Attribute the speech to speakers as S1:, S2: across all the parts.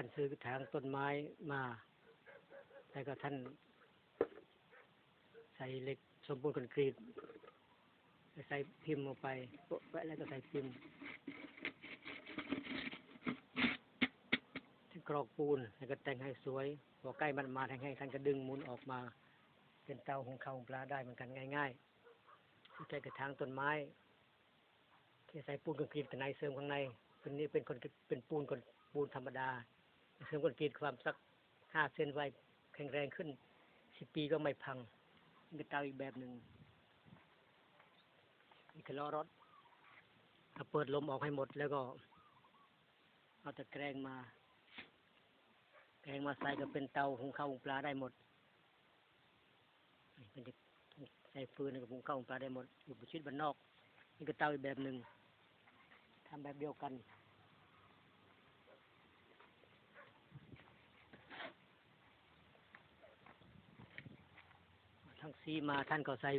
S1: ท่านซื้อถางต้นไม้มาแล้วก็ท่าน ใส่เหล็กสมบูรณ์คอนกรีตแล้วใส่พิมพ์ลงไปโปะแปะแล้วก็ใส่พิมพ์ท่กรอกปูนแล้วก็แต่งให้สวยพอใกล้มันมาแทงให้ท่านก็ดึงมุนออกมา เป็นเตาหุงข้าวหุงปลาได้เหมือนกันง่ายๆใช้กระถางต้นไม้ที่ใส่ปูนคอนกรีตข้างในเสริมข้างในตัวนี้เป็นคนเป็นปูนคนปูนธรรมดา เสริมคอนกรีตความสักห้าเซนไว้แข็งแรงขึ้นสิบปีก็ไม่พังเป็นเตาอีกแบบหนึ่งนี่คือล้อรถเอาเปิดลมออกให้หมดแล้วก็ เอาตะแกรงมาแกรงมาใส่ก็เป็นเตาหุงข้าวหุงปลาได้หมดมันจะใส่ฟืนกับหุงข้าวหุงปลาได้หมดอยู่บนชีวิตบ้านนอก นี่ก็เตาอีกแบบหนึ่งทำแบบเดียวกัน ทั้งซีมาท่านก็ใส่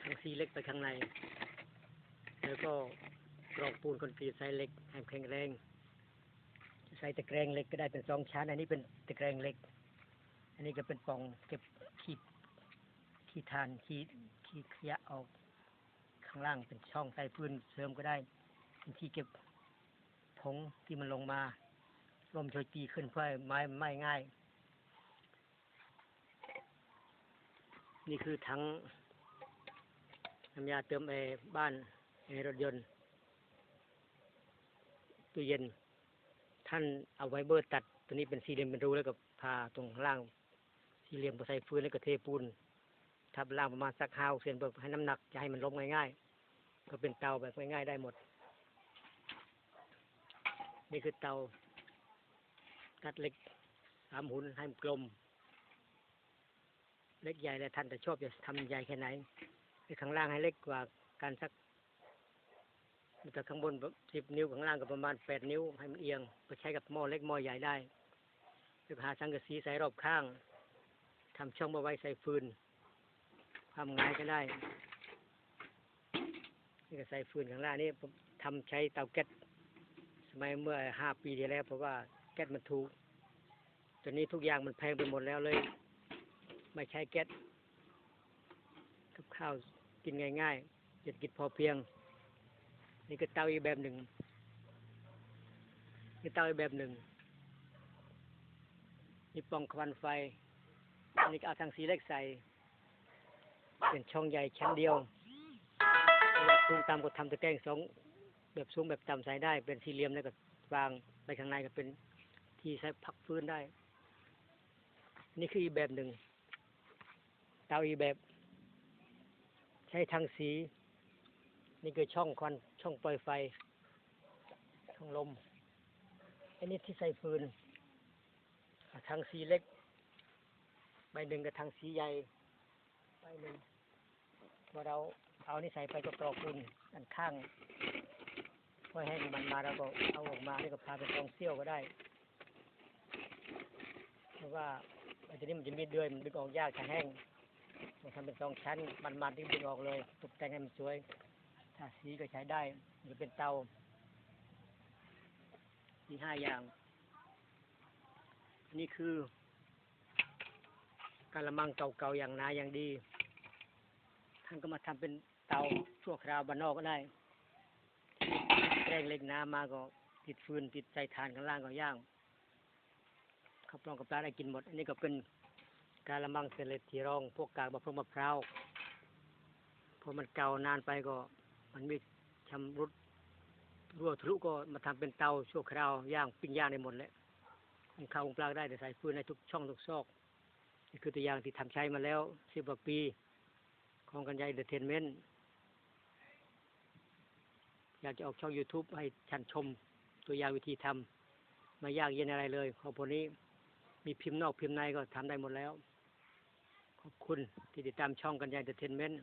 S1: ทั้งซีเล็กไปข้างใน แล้วก็กรอกปูนคอนกรีตใส่เล็กให้แข็งแรงใส่ตะแกรงเหล็กก็ได้เป็นสองชั้น อันนี้เป็นตะแกรงเหล็ก อันนี้ก็เป็นปล่องเก็บขี้ขี้ทานขี้ขี้ขยะออกข้างล่างเป็นช่องใส่พื้นเสริมก็ได้เป็นที่เก็บผงที่มันลงมาลมช่วยตีขึ้นเพื่อไม้ไม้ง่าย นี่คือถังน้ำยาเติมแอร์บ้านแอร์รถยนต์ตู้เย็น ท่านเอาไว้เบอร์ตัดตัวนี้เป็นสี่เหลี่ยมเป็นรูแล้วก็พาตรงล่าง สี่เหลี่ยมใส่ฟืนแล้วก็เทปูนทับล่างประมาณสักห้าเซนเพื่อให้น้ำหนักจะให้มันล้มง่ายๆ ก็เป็นเตาแบบง่ายๆได้หมด นี่คือเตาตัดเหล็กสามหุ่นให้มันกลม เล็กใหญ่แล้วท่านจะชอบจะทำใหญ่แค่ไหนไอ้ข้างล่างให้เล็กกว่าการสักแต่ข้างบนสิบนิ้วข้างล่างก็ประมาณแปดนิ้วให้มันเอียงไปใช้กับหม้อเล็กหม้อใหญ่ได้หรือหาสังกะสีใส่รอบข้างทำช่องมาไว้ใส่ฟืนทำง่ายก็ได้นี่ก็ใส่ฟืนข้างล่างนี่ผมทำใช้เตาแก๊สสมัยเมื่อห้าปีที่แล้ว เพราะว่าแก๊สมันถูกตอนนี้ทุกอย่างมันแพงไปหมดแล้วเลย ไม่ใช้แก๊สกับข้าวกินง่ายๆเศรษฐกิจพอเพียง นี่ก็เตาอีกแบบหนึ่งนี่เตาอีกแบบหนึ่งนี่ปล่องควันไฟอันนี้เอาทางสีเล็กใส่เป็นช่องใหญ่ชั้นเดียวสูงต่ำก็ทำตะแกรงสองแบบสูงแบบต่ำใส่ได้ เป็นสี่เหลี่ยมแล้วก็วางไปข้างในก็เป็นที่ใช้พักฟื้นได้ นี่คืออีกแบบหนึ่ง เตาอีแบบ ใช้ทางสี นี่คือช่องควันช่องปล่อยไฟ ช่องลม อันนี้ที่ใส่ฟืน ทางสีเล็ก ใบหนึ่งกับทางสีใหญ่ใบหนึ่งพอเราเอานี่ใส่ไปก็กรอกปูนอันข้างพอให้มันมาเราก็เอาออกมานี่ก็พาไปกองเสี้ยวก็ได้เพราะว่าไอ้ตัวนี้มันจะมีเดือยมันดึงออกยากจะแห้ง มันทำเป็นสองชั้นมันมันที่ดึงออกเลยตกแต่งให้มันสวย ถ้าสีก็ใช้ได้มันจะเป็นเตามีห้าอย่าง อันนี้คือกะละมังเก่าๆอย่างนาอย่างดี ท่านก็มาทำเป็นเตาชั่วคราวบ้านนอกก็ได้แรงเล็กน้ำมาก็ติดฟืนติดใส่ถ่านข้างล่างก็ย่างข้าวปลองกับปลาได้กินหมด อันนี้ก็เป็น กาละมังเสล็ดที่รอง พวกกากมะพร้าวมะพร้าวพอมันเก่านานไปก็ มันมีชำรุดรั่วทะลุก็มาทำเป็นเตาชั่วคราวย่างปิ้งย่างได้หมดแล้วหุงข้าวหุงปลาได้แต่ใส่ฟืนในทุกช่องทุกซอกนี่คือตัวอย่างที่ทำใช้มาแล้วสิบกว่าปี ของกันยายเดอะเทนเมนต์อยากจะออกช่อง YouTube ให้ชันชมตัวอย่างวิธีทำไม่ยากเย็นอะไรเลยของพวกนี้มีพิมพ์นอกพิมพ์ในก็ทำได้หมดแล้ว ขอบคุณที่ติดตามช่องกันยายเดอะเทนเมนต์